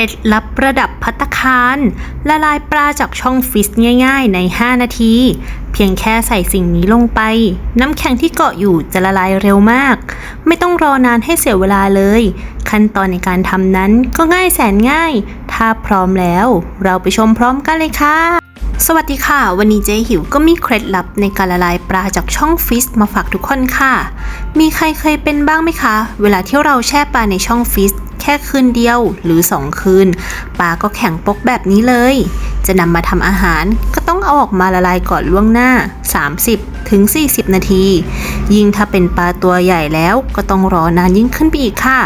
ล็ดลับระดับพัตตาคารละลายปลาจากช่องฟิสง่ายๆ ใน 5 นาที เพียงแค่ใส่สิ่งนี้ลงไป น้ำแข็งที่เกาะอยู่จะละลายเร็วมาก ไม่ต้องรอนานให้เสียเวลาเลย ขั้นตอนในการทำนั้นก็ง่ายแสนง่าย ถ้าพร้อมแล้ว เราไปชมพร้อมกันเลยค่ะสวัสดีค่ะ วันนี้เจ๊หิวก็มีเคล็ดลับในการละลายปลาจากช่องฟิสมาฝากทุกคนค่ะ มีใครเคยเป็นบ้างไหมคะ เวลาที่เราแช่ปลาในช่องฟิส แค่คืนเดียวหรือ 2 คืนปลาก็แข็งปกแบบนี้เลย จะนำมาทำอาหารก็ต้องเอาออกมาละลายก่อนล่วงหน้า 30ถึง40 นาที ยิ่งถ้าเป็นปลาตัวใหญ่แล้วก็ต้องรอนานยิ่งขึ้นไปอีกค่ะ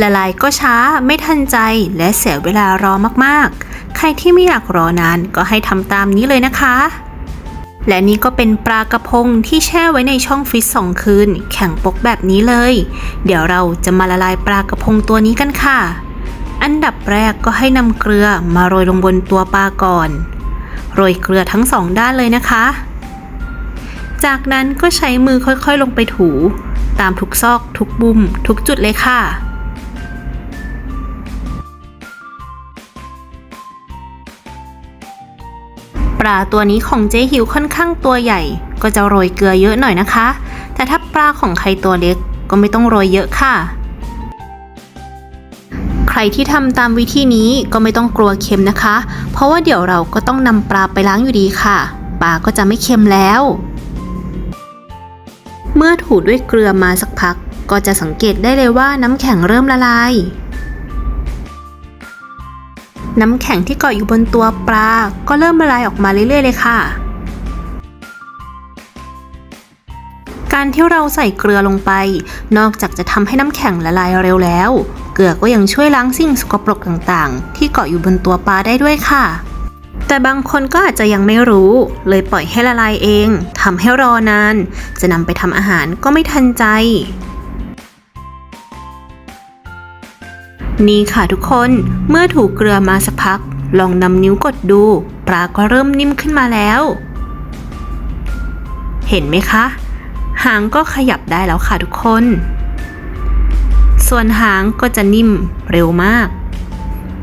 ละลายก็ช้าไม่ทันใจและเสียเวลารอมากๆ ใครที่ไม่อยากรอนานก็ให้ทำตามนี้เลยนะคะ และนี่ก็เป็นปลากระพงที่แช่ไว้ในช่องฟิตสองคืน แข็งปกแบบนี้เลย เดี๋ยวเราจะมาละลายปลากระพงตัวนี้กันค่ะ อันดับแรกก็ให้นำเกลือมาโรยลงบนตัวปลาก่อน โรยเกลือทั้งสองด้านเลยนะคะ จากนั้นก็ใช้มือค่อยๆลงไปถู ตามทุกซอกทุกบุมทุกจุดเลยค่ะ ปลาตัวนี้ของเจ๊หิวค่อนข้างตัวใหญ่ ก็จะโรยเกลือเยอะหน่อยนะคะ แต่ถ้าปลาของใครตัวเล็กก็ไม่ต้องโรยเยอะค่ะ ใครที่ทำตามวิธีนี้ก็ไม่ต้องกลัวเค็มนะคะ เพราะว่าเดี๋ยวเราก็ต้องนำปลาไปล้างอยู่ดีค่ะ ปลาก็จะไม่เค็มแล้ว เมื่อถูด้วยเกลือมาสักพัก ก็จะสังเกตได้เลยว่าน้ำแข็งเริ่มละลาย น้ำแข็งที่เกาะอยู่บนตัวปลา ก็เริ่มละลายออกมาเรื่อยๆเลยค่ะ การที่เราใส่เกลือลงไป นอกจากจะทำให้น้ำแข็งละลายเร็วแล้ว เกลือก็ยังช่วยล้างสิ่งสกปรกต่างๆ ที่เกาะอยู่บนตัวปลาได้ด้วยค่ะแต่บางคนก็อาจจะยังไม่รู้ เลยปล่อยให้ละลายเองทำให้รอนาน จะนำไปทำอาหารก็ไม่ทันใจ นี่ค่ะทุกคน เมื่อถูกเกลือมาสักพัก ลองนำนิ้วกดดู ปลาก็เริ่มนิ่มขึ้นมาแล้ว เห็นไหมคะ หางก็ขยับได้แล้วค่ะทุกคน ส่วนหางก็จะนิ่มเร็วมาก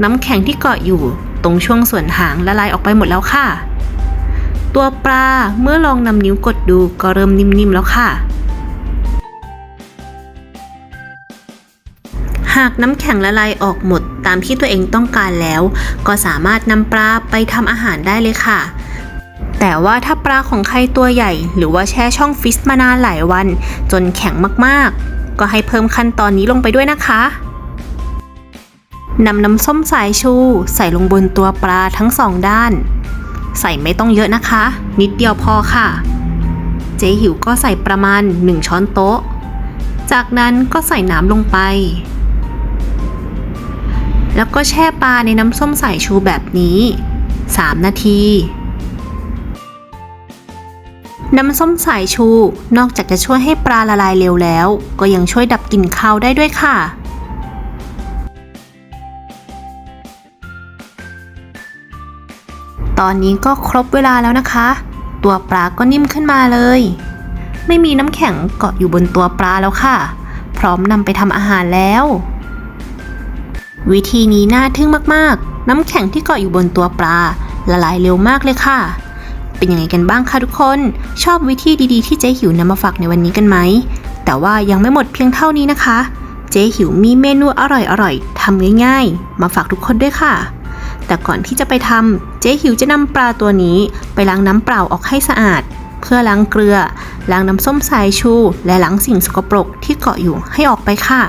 น้ำแข็งที่เกาะอยู่ตรงช่วงส่วนหางละลายออกไปหมดแล้วค่ะ ตัวปลาเมื่อลองนำนิ้วกดดูก็เริ่มนิ่มๆแล้วค่ะากน้ำแข็งละลายออกหมดตามที่ตัวเองต้องการแล้ว ก็สามารถนำปลาไปทำอาหารได้เลยค่ะ แต่ว่าถ้าปลาของใครตัวใหญ่ หรือว่าแช่ช่องฟิสมานานหลายวัน จนแข็งมากๆ ก็ให้เพิ่มขั้นตอนนี้ลงไปด้วยนะคะนำน้ำส้มสายชู ใส่ลงบนตัวปลาทั้งสองด้าน ใส่ไม่ต้องเยอะนะคะ นิดเดียวพอค่ะ เจ๊หิวก็ใส่ประมาณ 1 ช้อนโต๊ะ จากนั้นก็ใส่น้ำลงไป แล้วก็แช่ปลาในน้ำส้มสายชูแบบนี้ 3 นาที น้ำส้มสายชูนอกจากจะช่วยให้ปลาละลายเร็วแล้ว ก็ยังช่วยดับกลิ่นคาวได้ด้วยค่ะตอนนี้ก็ครบเวลาแล้วนะคะ ตัวปลาก็นิ่มขึ้นมาเลย ไม่มีน้ำแข็งเกาะอยู่บนตัวปลาแล้วค่ะ พร้อมนำไปทำอาหารแล้ว วิธีนี้น่าทึ่งมากๆ น้ำแข็งที่เกาะอยู่บนตัวปลา ละลายเร็วมากเลยค่ะ เป็นยังไงกันบ้างคะทุกคน ชอบวิธีดีๆที่เจ๊หิวนำมาฝากในวันนี้กันไหม แต่ว่ายังไม่หมดเพียงเท่านี้นะคะ เจ๊หิวมีเมนูอร่อยๆทำง่าย ๆ มาฝากทุกคนด้วยค่ะ แต่ก่อนที่จะไปทำเจ๊หิวจะนำปลาตัวนี้ ไปล้างน้ำเปล่าออกให้สะอาด เพื่อล้างเกลือ ล้างน้ำส้มสายชู และล้างสิ่งสกปรกที่เกาะอยู่ให้ออกไปค่ะ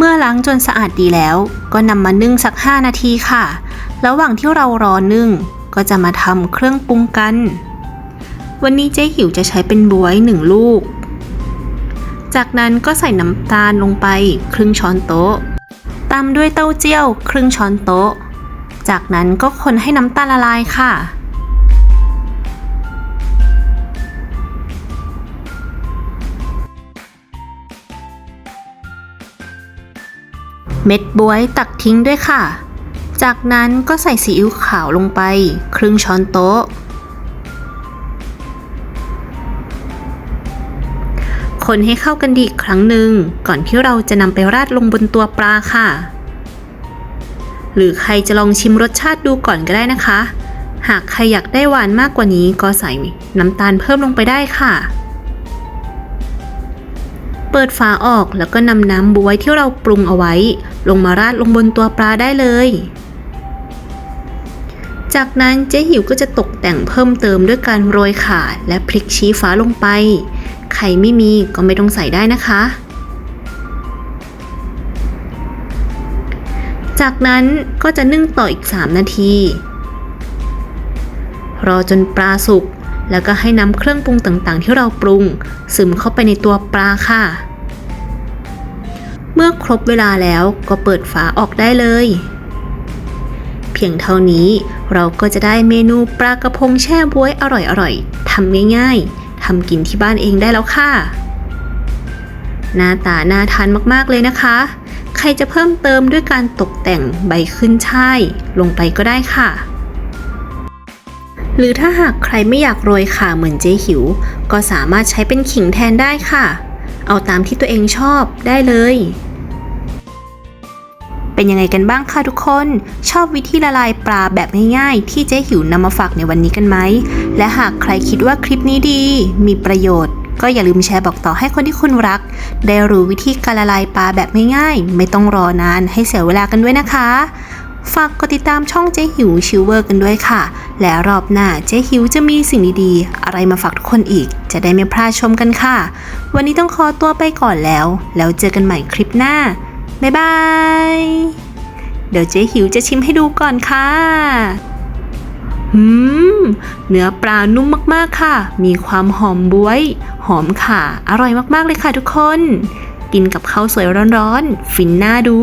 เมื่อล้างจนสะอาดดีแล้ว ก็นำมานึ่งสัก 5 นาทีค่ะ ระหว่างที่เรารอนึ่ง ก็จะมาทำเครื่องปรุงกัน วันนี้เจ๊หิวจะใช้เป็นบวยหนึ่งลูก จากนั้นก็ใส่น้ำตาลลงไปครึ่งช้อนโต๊ะ ตามด้วยเต้าเจี้ยวครึ่งช้อนโต๊ะ จากนั้นก็คนให้น้ำตาลละลายค่ะ เม็ดบวยตักทิ้งด้วยค่ะ จากนั้นก็ใส่ซีอิ๊วขาวลงไป ครึ่งช้อนโต๊ะ คนให้เข้ากันดีอีกครั้งหนึ่ง ก่อนที่เราจะนำไปราดลงบนตัวปลาค่ะ หรือใครจะลองชิมรสชาติดูก่อนก็ได้นะคะ หากใครอยากได้หวานมากกว่านี้ก็ใส่น้ำตาลเพิ่มลงไปได้ค่ะ เปิดฝาออกแล้วก็นำน้ำบวยที่เราปรุงเอาไว้ ลงมาราดลงบนตัวปลาได้เลย จากนั้นเจ๊หิวก็จะตกแต่งเพิ่มเติมด้วยการโรยข่าและพริกชี้ฟ้าลงไปใครไม่มีก็ไม่ต้องใส่ได้นะคะ จากนั้นก็จะนึ่งต่ออีก 3 นาที รอจนปลาสุก แล้วก็ให้น้ำเครื่องปรุงต่างๆ ที่เราปรุง ซึมเข้าไปในตัวปลาค่ะ เมื่อครบเวลาแล้วก็เปิดฝาออกได้เลย เพียงเท่านี้เราก็จะได้เมนูปลากระพงแช่บ๊วยอร่อยๆทำง่ายๆทำกินที่บ้านเองได้แล้วค่ะหน้าตาน่าทานมากๆเลยนะคะ ใครจะเพิ่มเติมด้วยการตกแต่งใบขึ้นช่ายลงไปก็ได้ค่ะ หรือถ้าหากใครไม่อยากโรยข่าเหมือนเจ๊หิว ก็สามารถใช้เป็นขิงแทนได้ค่ะ เอาตามที่ตัวเองชอบได้เลย เป็นยังไงกันบ้างคะทุกคน ชอบวิธีละลายปลาแบบง่ายๆ ที่เจ๊หิวนำมาฝากในวันนี้กันไหม และหากใครคิดว่าคลิปนี้ดี มีประโยชน์ก็อย่าลืมแชร์บอกต่อให้คนที่คุณรัก ได้รู้วิธีการละลายปลาแบบง่ายๆ ไม่ต้องรอนานให้เสียเวลากันด้วยนะคะ ฝากกดติดตามช่องเจ๊หิวชิวเวอร์กันด้วยค่ะ และรอบหน้าเจ๊หิวจะมีสิ่งดีๆ อะไรมาฝากทุกคนอีก จะได้ไม่พลาดชมกันค่ะ วันนี้ต้องขอตัวไปก่อนแล้ว แล้วเจอกันใหม่คลิปหน้า บ๊ายบาย เดี๋ยวเจ๊หิวจะชิมให้ดูก่อนค่ะหืม เนื้อปลานุ่มมากๆค่ะ มีความหอมบวย หอมข่าอร่อยมากๆเลยค่ะทุกคน กินกับข้าวสวยร้อนๆ ฟินน่าดู